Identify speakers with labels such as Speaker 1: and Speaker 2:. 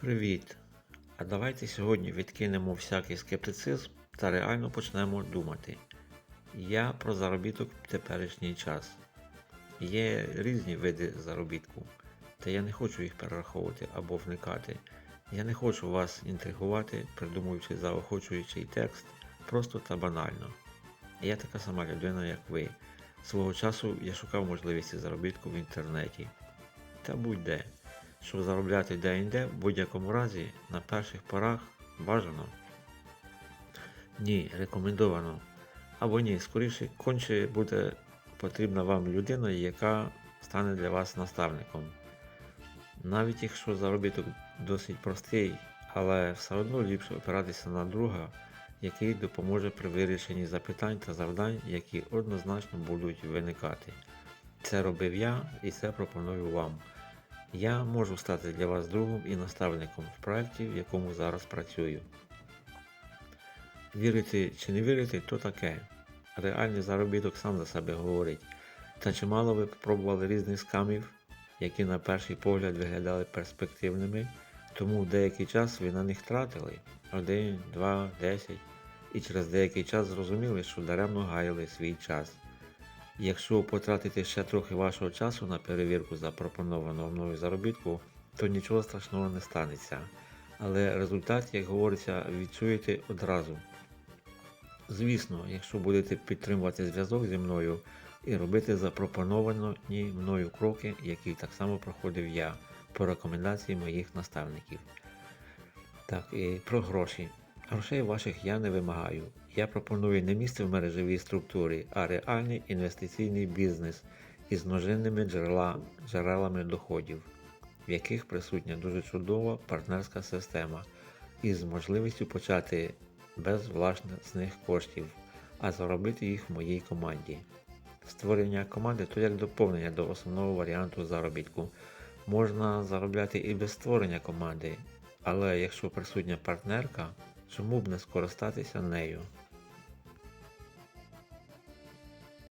Speaker 1: Привіт! А давайте сьогодні відкинемо всякий скептицизм та реально почнемо думати. Я про заробіток в теперішній час. Є різні види заробітку, та я не хочу їх перераховувати або вникати. Я не хочу вас інтригувати, придумуючи заохочуючий текст просто та банально. Я така сама людина, як ви. Свого часу я шукав можливості заробітку в інтернеті. Та будь-де. Щоб заробляти де-інде, в будь-якому разі, на перших порах бажано. Ні, рекомендовано. Або ні, скоріше конче буде потрібна вам людина, яка стане для вас наставником. Навіть якщо заробіток досить простий, але все одно ліпше опиратися на друга, який допоможе при вирішенні запитань та завдань, які однозначно будуть виникати. Це робив я і це пропоную вам. Я можу стати для вас другом і наставником в проєкті, в якому зараз працюю. Вірити чи не вірити, то таке. Реальний заробіток сам за себе говорить. Та чимало ви спробували різних скамів, які на перший погляд виглядали перспективними, тому деякий час ви на них тратили один, два, десять, і через деякий час зрозуміли, що даремно гаяли свій час. Якщо потратити ще трохи вашого часу на перевірку запропонованого мною заробітку, то нічого страшного не станеться. Але результат, як говориться, відчуєте одразу. Звісно, якщо будете підтримувати зв'язок зі мною і робити запропоновані мною кроки, які так само проходив я по рекомендації моїх наставників. Так, і про гроші. Грошей ваших я не вимагаю. Я пропоную не місце в мережевій структурі, а реальний інвестиційний бізнес із множинними джерела, джерелами доходів, в яких присутня дуже чудова партнерська система із можливістю почати без власних коштів, а заробити їх в моїй команді. Створення команди то як доповнення до основного варіанту заробітку. Можна заробляти і без створення команди, але якщо присутня партнерка, чому б не скористатися нею?